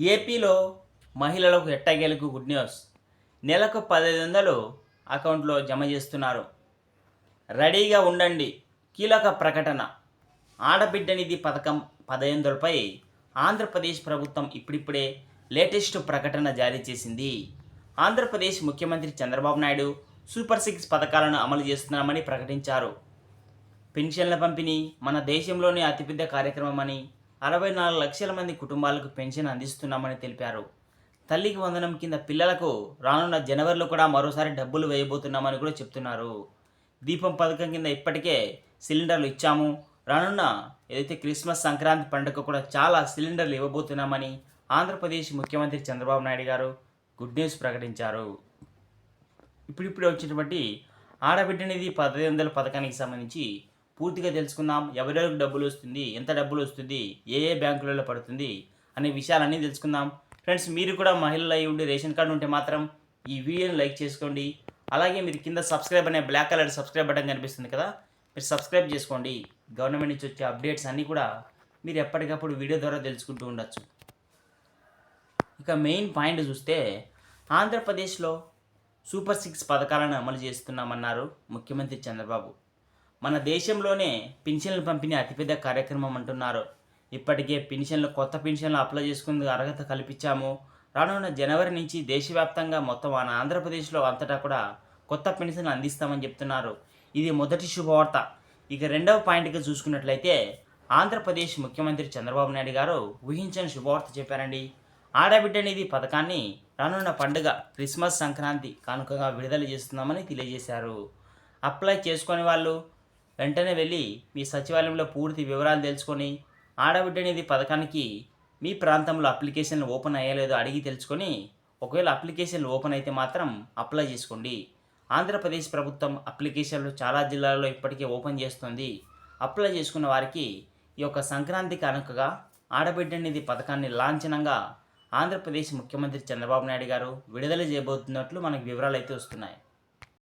ఏపీలో మహిళలకు ఎట్టగేలకు good news. నెలకు పదహైదు వందలు అకౌంట్లో జమ చేస్తున్నారు. రెడీగా ఉండండి. కీలక ప్రకటన. ఆడబిడ్డ నిధి పథకం పదహైదు వందలపై ఆంధ్రప్రదేశ్ ప్రభుత్వం ఇప్పుడిప్పుడే లేటెస్ట్ ప్రకటన జారీ చేసింది. ఆంధ్రప్రదేశ్ ముఖ్యమంత్రి చంద్రబాబు నాయుడు సూపర్ సిక్స్ పథకాలను అమలు చేస్తున్నామని ప్రకటించారు. పెన్షన్ల పంపిణీ మన దేశంలోనే అతిపెద్ద కార్యక్రమమని అరవై నాలుగు లక్షల మంది కుటుంబాలకు పెన్షన్ అందిస్తున్నామని తెలిపారు. తల్లికి వందనం కింద పిల్లలకు రానున్న జనవరిలో కూడా మరోసారి డబ్బులు వేయబోతున్నామని కూడా చెప్తున్నారు. దీపం పథకం కింద ఇప్పటికే సిలిండర్లు ఇచ్చాము. రానున్న ఏదైతే క్రిస్మస్ సంక్రాంతి పండుగ కూడా చాలా సిలిండర్లు ఇవ్వబోతున్నామని ఆంధ్రప్రదేశ్ ముఖ్యమంత్రి చంద్రబాబు నాయుడు గారు గుడ్ న్యూస్ ప్రకటించారు. ఇప్పుడిప్పుడే వచ్చినటువంటి ఆడబిడ్డనిధి పదహైదు వందల పథకానికి సంబంధించి పూర్తిగా తెలుసుకుందాం. ఎవరెవరికి డబ్బులు వస్తుంది? ఎంత డబ్బులు వస్తుంది? ఏ ఏ బ్యాంకులలో పడుతుంది? అనే విషయాలన్నీ తెలుసుకుందాం. ఫ్రెండ్స్ మీరు కూడా మహిళలు అయి ఉండి రేషన్ కార్డు ఉంటే మాత్రం ఈ వీడియోని లైక్ చేసుకోండి. అలాగే మీరు కింద సబ్స్క్రైబ్ అనే బ్లాక్ కలర్ సబ్స్క్రైబ్ బటన్ కనిపిస్తుంది కదా మీరు సబ్స్క్రైబ్ చేసుకోండి. గవర్నమెంట్ నుంచి వచ్చే అప్డేట్స్ అన్నీ కూడా మీరు ఎప్పటికప్పుడు వీడియో ద్వారా తెలుసుకుంటూ ఉండొచ్చు. ఇక మెయిన్ పాయింట్ చూస్తే ఆంధ్రప్రదేశ్లో సూపర్ సిక్స్ పథకాలను అమలు చేస్తున్నామన్నారు ముఖ్యమంత్రి చంద్రబాబు. మన దేశంలోనే పెన్షన్లు పంపిణీ అతిపెద్ద కార్యక్రమం అంటున్నారు. ఇప్పటికే పింఛన్లు కొత్త పింఛన్లు అప్లై చేసుకునేందుకు అర్హత కల్పించాము. రానున్న జనవరి నుంచి దేశవ్యాప్తంగా మొత్తం మన ఆంధ్రప్రదేశ్లో అంతటా కూడా కొత్త పెన్షన్లు అందిస్తామని చెప్తున్నారు. ఇది మొదటి శుభవార్త. ఇక రెండవ పాయింట్గా చూసుకున్నట్లయితే ఆంధ్రప్రదేశ్ ముఖ్యమంత్రి చంద్రబాబు నాయుడు గారు ఊహించని శుభవార్త చెప్పారండి. ఆడబిడ్డ నిధి పథకాన్ని రానున్న పండుగ క్రిస్మస్ సంక్రాంతి కానుకగా విడుదల చేస్తున్నామని తెలియజేశారు. అప్లై చేసుకునే వాళ్ళు వెంటనే వెళ్ళి మీ సచివాలయంలో పూర్తి వివరాలు తెలుసుకొని ఆడబిడ్డ నిధి పథకానికి మీ ప్రాంతంలో అప్లికేషన్లు ఓపెన్ అయ్యలేదో అడిగి తెలుసుకొని ఒకవేళ అప్లికేషన్లు ఓపెన్ అయితే మాత్రం అప్లై చేసుకోండి. ఆంధ్రప్రదేశ్ ప్రభుత్వం అప్లికేషన్లు చాలా జిల్లాల్లో ఇప్పటికే ఓపెన్ చేస్తుంది. అప్లై చేసుకున్న వారికి ఈ యొక్క సంక్రాంతి కనుకగా ఆడబిడ్డ నిధి పథకాన్ని లాంఛనంగా ఆంధ్రప్రదేశ్ ముఖ్యమంత్రి చంద్రబాబు నాయుడు గారు విడుదల చేయబోతున్నట్లు మనకు వివరాలు అయితే వస్తున్నాయి.